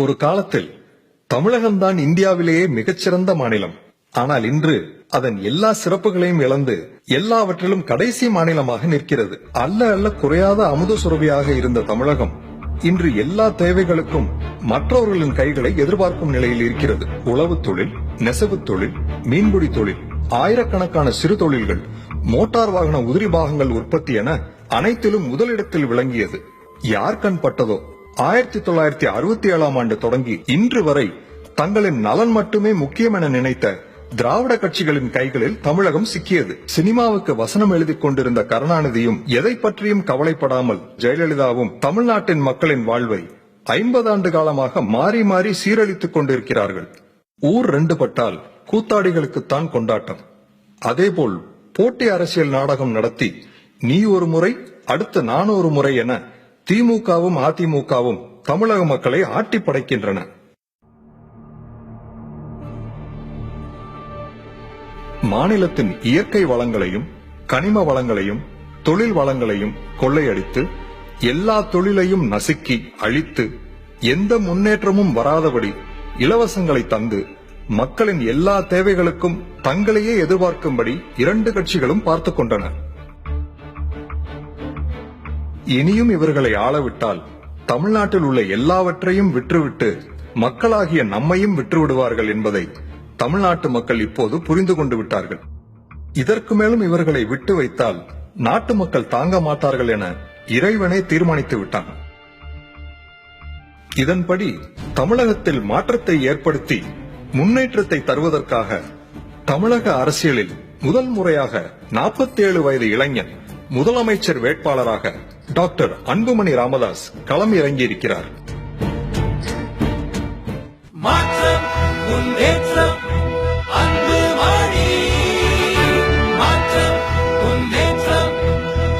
ஒரு காலத்தில் தமிழகம்தான் இந்தியாவிலேயே மிகச்சிறந்த மாநிலம். ஆனால் இன்று அதன் எல்லா சிறப்புகளையும் இழந்து எல்லாவற்றிலும் கடைசி மாநிலமாக நிற்கிறது. அல்ல அல்ல குறையாத அமுத சுரபியாக இருந்த தமிழகம் இன்று எல்லா தேவைகளுக்கும் மற்றவர்களின் கைகளை எதிர்பார்க்கும் நிலையில் இருக்கிறது. உழவு தொழில் நெசவு தொழில் மீன்பிடி தொழில் ஆயிரக்கணக்கான சிறு தொழில்கள் மோட்டார் வாகன உதிரி பாகங்கள் உற்பத்தி என அனைத்திலும் முதலிடத்தில் விளங்கியது. யார் கண் பட்டதோ ஆயிரத்தி தொள்ளாயிரத்தி அறுபத்தி ஏழாம் ஆண்டு தொடங்கி இன்று வரை தங்களின் நலன் மட்டுமே முக்கியம் என நினைத்த திராவிட கட்சிகளின் கைகளில் தமிழகம் சிக்கியது. சினிமாவுக்கு வசனம் எழுதி கொண்டிருந்த கருணாநிதியும் எதை பற்றியும் கவலைப்படாமல் ஜெயலலிதாவும் தமிழ்நாட்டின் மக்களின் வாழ்வை ஐம்பது ஆண்டு காலமாக மாறி மாறி சீரழித்துக் கொண்டிருக்கிறார்கள். ஊர் ரெண்டு பட்டால் கூத்தாடிகளுக்குத்தான் கொண்டாட்டம். அதேபோல் போட்டி அரசியல் நாடகம் நடத்தி நீ ஒரு முறை அடுத்து நான் ஒரு முறை என திமுகவும் அதிமுகவும் தமிழக மக்களை ஆட்டி படைக்கின்றன. மாநிலத்தின் இயற்கை வளங்களையும் கனிம வளங்களையும் தொழில் வளங்களையும் கொள்ளையடித்து எல்லா தொழிலையும் நசுக்கி அழித்து எந்த முன்னேற்றமும் வராதபடி இலவசங்களை தந்து மக்களின் எல்லா தேவைகளுக்கும் தங்களையே எதிர்பார்க்கும்படி இரண்டு கட்சிகளும் பார்த்துக் கொண்டன. இனியும் இவர்களை ஆளவிட்டால் தமிழ்நாட்டில் உள்ள எல்லாவற்றையும் விற்றுவிட்டு மக்களாகிய நம்மையும் விற்றுவிடுவார்கள் என்பதை தமிழ்நாட்டு மக்கள் இப்போது புரிந்து கொண்டு விட்டார்கள். இதற்கு மேலும் இவர்களை விட்டு வைத்தால் நாட்டு மக்கள் தாங்க மாட்டார்கள் என இறைவனே தீர்மானித்து விட்டான். இதன்படி தமிழகத்தில் மாற்றத்தை ஏற்படுத்தி முன்னேற்றத்தை தருவதற்காக தமிழக அரசியலில் முதல் முறையாக 47 வயது இளைஞன் முதலமைச்சர் வேட்பாளராக டாக்டர் அன்புமணி ராமதாஸ் களம்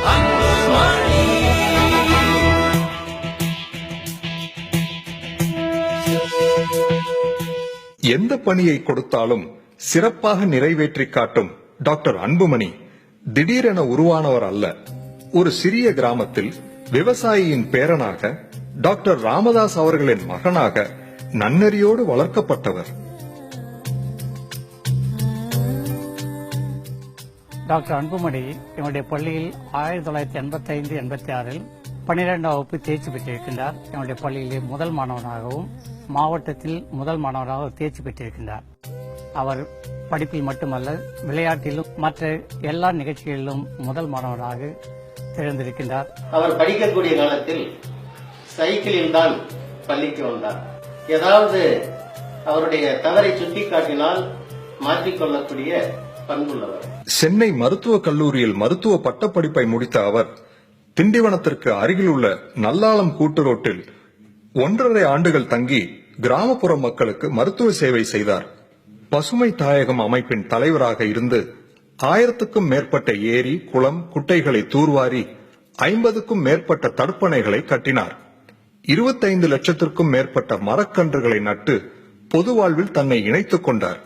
அன்பு மணி எந்த பணியை கொடுத்தாலும் சிறப்பாக நிறைவேற்றி காட்டும் டாக்டர் அன்புமணி. திடீரென உருவானவர் அல்ல. ஒரு சிறிய கிராமத்தில் விவசாயியின் பேரனாக டாக்டர் ராமதாஸ் அவர்களின் மகனாக நன்னெறியோடு வளர்க்கப்பட்டவர். டாக்டர் அன்புமணி என்னுடைய பள்ளியில் ஆயிரத்தி தொள்ளாயிரத்தி எண்பத்தி ஐந்து எண்பத்தி ஆறில் பன்னிரெண்டாம் வகுப்பு தேர்ச்சி பெற்றிருக்கின்றார். என்னுடைய பள்ளியிலே முதல் மாணவனாகவும் மாவட்டத்தில் முதல் மாணவனாகவும் தேர்ச்சி பெற்றிருக்கின்றார். அவர் படிப்பில் மட்டுமல்ல விளையாட்டிலும் மற்ற எல்லா நிகழ்ச்சிகளிலும் முதல் மாணவராக திகழ்ந்திருக்கின்றார். அவர் படிக்கக்கூடிய காலத்தில் சைக்கிளில் தான் பள்ளிக்கு வந்தார். ஏதாவது அவருடைய தவறை சுட்டிக்காட்டினால் மாற்றிக்கொள்ளக்கூடிய பண்புள்ளவர். சென்னை மருத்துவக் கல்லூரியில் மருத்துவ பட்டப்படிப்பை முடித்த அவர் திண்டிவனத்திற்கு அருகில் உள்ள நல்லாளம் கூட்டுரோட்டில் ஒன்றரை ஆண்டுகள் தங்கி கிராமப்புற மக்களுக்கு மருத்துவ சேவை செய்தார். பசுமை தாயகம் அமைப்பின் தலைவராக இருந்து ஆயிரத்துக்கும் மேற்பட்ட ஏரி குளம் குட்டைகளை தூர்வாரி ஐம்பதுக்கும் மேற்பட்ட தடுப்பணைகளை கட்டினார். இருபத்தைந்து லட்சத்திற்கும் மேற்பட்ட மரக்கன்றுகளை நட்டு பொது வாழ்வில் தன்னை இணைத்துக் கொண்டார்.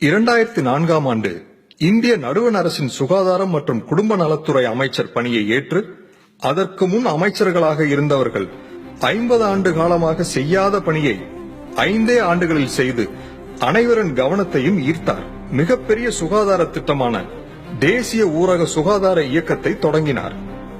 இரண்டாயிரத்தி நான்காம் ஆண்டு இந்திய நடுவண் அரசின் சுகாதாரம் மற்றும் குடும்ப நலத்துறை அமைச்சர் பணியை ஏற்று அதற்கு முன் அமைச்சர்களாக இருந்தவர்கள் ஐம்பது ஆண்டு காலமாக செய்யாத பணியை ஐந்தே ஆண்டுகளில் செய்து அனைவரின் கவனத்தையும் ஈர்த்தார். மிகப்பெரிய சுகாதார திட்டமான தேசிய ஊரக சுகாதார இயக்கத்தை தொடங்கினார்.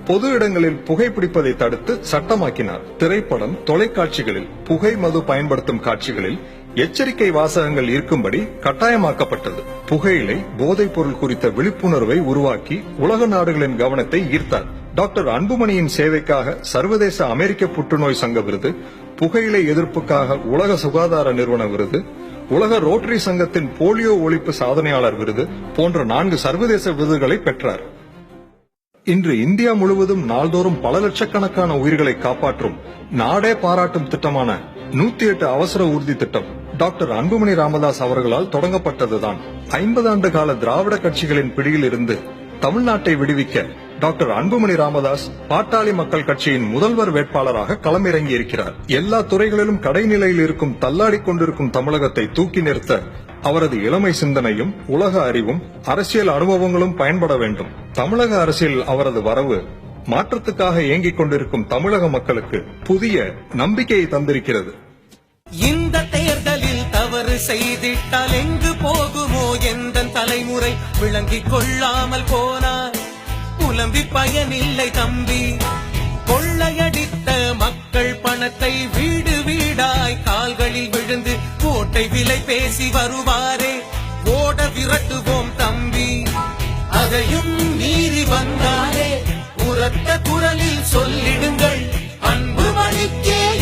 பொது இடங்களில் புகைப்பிடிப்பதை தடுத்து சட்டமாக்கினார். திரைப்படம் தொலைக்காட்சிகளில் புகை மது பயன்படுத்தும் காட்சிகளில் எச்சரிக்கை வாசகங்கள் இருக்கும்படி கட்டாயமாக்கப்பட்டது. புகையிலை போதைப் பொருள் குறித்த விழிப்புணர்வை உருவாக்கி உலக நாடுகளின் கவனத்தை ஈர்த்தார். டாக்டர் அன்புமணியின் சேவைக்காக சர்வதேச அமெரிக்க புற்றுநோய் சங்க விருது புகையிலை எதிர்ப்புக்காக உலக சுகாதார நிறுவன விருது உலக ரோட்டரி சங்கத்தின் போலியோ ஒழிப்பு சாதனையாளர் விருது போன்ற நான்கு சர்வதேச விருதுகளை பெற்றார். இன்று இந்தியா முழுவதும் நாள்தோறும் பல லட்சக்கணக்கான உயிர்களை காப்பாற்றும் நாடே பாராட்டும் திட்டமான நூத்தி எட்டு அவசர ஊர்தி திட்டம் டாக்டர் அன்புமணி ராமதாஸ் அவர்களால் தொடங்கப்பட்டதுதான். ஐம்பது ஆண்டு கால திராவிட கட்சிகளின் பிடியில் இருந்து தமிழ்நாட்டை விடுவிக்க டாக்டர் அன்புமணி ராமதாஸ் பாட்டாளி மக்கள் கட்சியின் முதல்வர் வேட்பாளராக களமிறங்கி இருக்கிறார். எல்லா துறைகளிலும் கடைநிலையில் இருக்கும் தள்ளாடி கொண்டிருக்கும் தமிழகத்தை தூக்கி நிறுத்த அவரது இளமை சிந்தனையும் உலக அறிவும் அரசியல் அனுபவங்களும் பயன்பட வேண்டும். தமிழக அரசியல் அவரது வரவு மாற்றத்துக்காக இயங்கிக் கொண்டிருக்கும் தமிழக மக்களுக்கு புதிய நம்பிக்கையை தந்திருக்கிறது. இந்த தேர்தலில் தவறு செய்திட்டால் எங்கு போகுமோ எந்த தலைமுறை? விளங்கிக் கொள்ளாமல் போனார் புலம்பி பயனில்லை தம்பி. கொள்ளையடித்த மக்கள் பணத்தை வீடு வீடாய் கால்களில் விழுந்து ஓட்டை விலை பேசி வருவாரே. ஓட விரட்டுவோம் தம்பி. அதையும் மீறி வந்தாரே. உரத்த குரலில் சொல்லிடுங்கள். அன்பு மணிக்கே